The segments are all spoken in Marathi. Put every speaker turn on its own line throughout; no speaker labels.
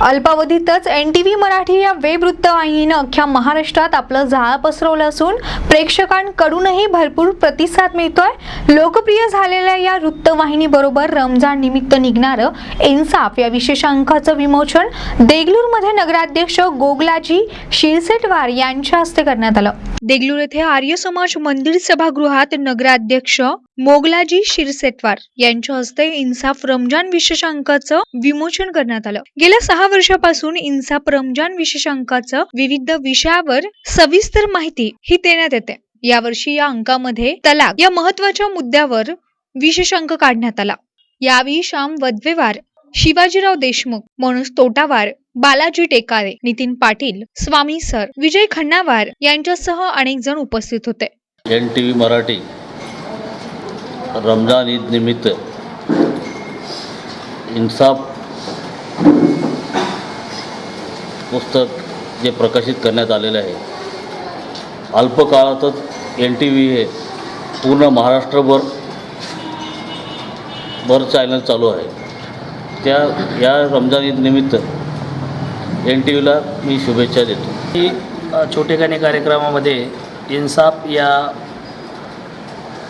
अल्पावधीतच एन टी व्ही मराठी या वेब वृत्तवाहिनीनं अख्ख्या महाराष्ट्रात आपलं जाळं पसरवलं असून प्रेक्षकांकडूनही भरपूर प्रतिसाद मिळतोय. लोकप्रिय झालेल्या या वृत्तवाहिनीबरोबर रमजान निमित्त निघणारं इन्साफ या विशेष अंकाचं विमोचन देगलूरमध्ये नगराध्यक्ष गोगलाजी शिरसेटवार यांच्या हस्ते करण्यात आलं. देगलूर येथे आर्य समाज मंदिर सभागृहात नगराध्यक्ष मोगलाजी शिरसेटवार यांच्या हस्ते इन्साफ रमजान विशेषांकाचं विमोचन करण्यात आलं. गेल्या सहा वर्षापासून इन्साफ रमजान विशेषांकाचं विविध विषयावर सविस्तर माहिती ही देण्यात येते. यावर्षी या अंकामध्ये तलाक या महत्त्वाच्या मुद्द्यावर विशेष अंक काढण्यात आला. यावेळी श्याम वदवेवार शिवाजीराव देशमुख मनोज तोटावार बालाजी टेकारे नितीन पाटील स्वामी सर विजय खन्नावार यांच्यासह अनेक जण उपस्थित होते.
N T V Marathi Ramzan Eid निमित्त इन्साफ पुस्तक जे प्रकाशित करण्यात आलेले आहे अल्पकाळातच एन टी व्ही हे पूर्ण महाराष्ट्रभर भर चॅनल चालू आहे. त्या या रमजान ईदनिमित्त एन टी व्हीला मी शुभेच्छा देतो.
ही छोटेखानी कार्यक्रमामध्ये इन्साफ या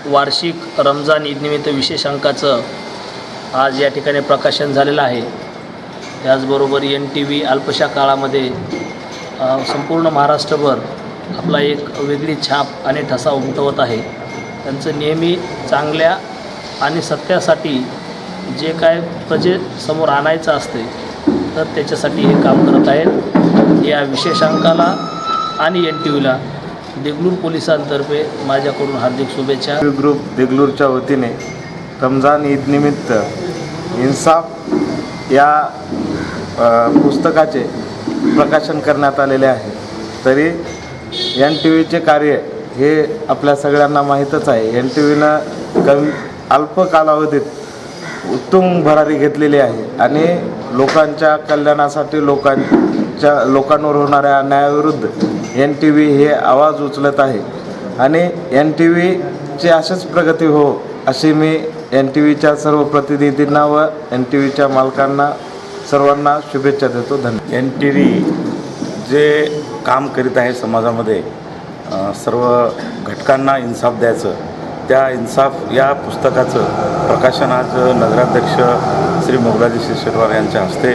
वार्षिक रमजान ईदनिमित्त विशेष अंकाचं आज या ठिकाणी प्रकाशन झालेलं आहे. त्याचबरोबर एन टी व्ही अल्पशा काळामध्ये संपूर्ण महाराष्ट्रभर आपला एक वेगळी छाप आणि ठसा उमटवत आहे. त्यांचं नेहमी चांगल्या आणि सत्यासाठी जे काय प्रजेसमोर आणायचं असते तर त्याच्यासाठी हे काम करत आहेत. या विशेषांकाला आणि एन टी व्हीला देगलूर पोलिसांतर्फे माझ्याकडून हार्दिक शुभेच्छा.
ग्रुप देगलूरच्या वतीने रमजान ईदनिमित्त इन्साफ या पुस्तकाचे प्रकाशन करण्यात आलेले आहे. तरी एन टी व्हीचे कार्य हे आपल्या सगळ्यांना माहीतच आहे. एन टी व्हीनं कमी अल्प कालावधीत उत्तम भरारी घेतलेली आहे. आणि लोकांच्या कल्याणासाठी लोकांच्या लोकांवर होणाऱ्या अन्यायाविरुद्ध एन टी व्ही हे आवाज उचलत आहे. आणि एन टी व्हीची अशीच प्रगती हो अशी मी एन टी व्हीच्या सर्व प्रतिनिधींना व एन टी व्हीच्या मालकांना सर्वांना शुभेच्छा देतो. धन्यवाद.
एन टी व्ही जे काम करीत आहे समाजामध्ये सर्व घटकांना इन्साफ द्यायचं त्या इन्साफ या पुस्तकाचं प्रकाशन आज नगराध्यक्ष श्री मोगलाजी शिरशेटवार यांच्या हस्ते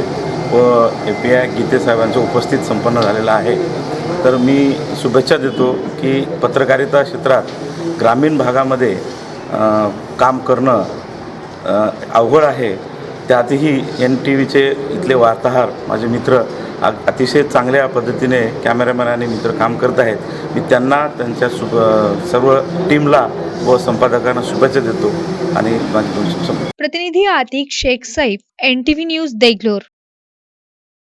व ए पी आय गीतेसाहेबांच्या उपस्थित संपन्न झालेलं आहे. तर मी शुभेच्छा देतो की पत्रकारिता क्षेत्रात ग्रामीण भागामध्ये काम करणं अवघड आहे. त्यातही एन टी व्हीचे इथले वार्ताहर माझे मित्र अतिशय चांगल्या पद्धतीने कॅमेरामॅन आणि मित्र काम करत आहेत. मी त्यांना त्यांच्या सु सर्व टीमला व संपादकांना शुभेच्छा देतो. आणि
प्रतिनिधी Atiq Shaikh Saif N T V news Deglur.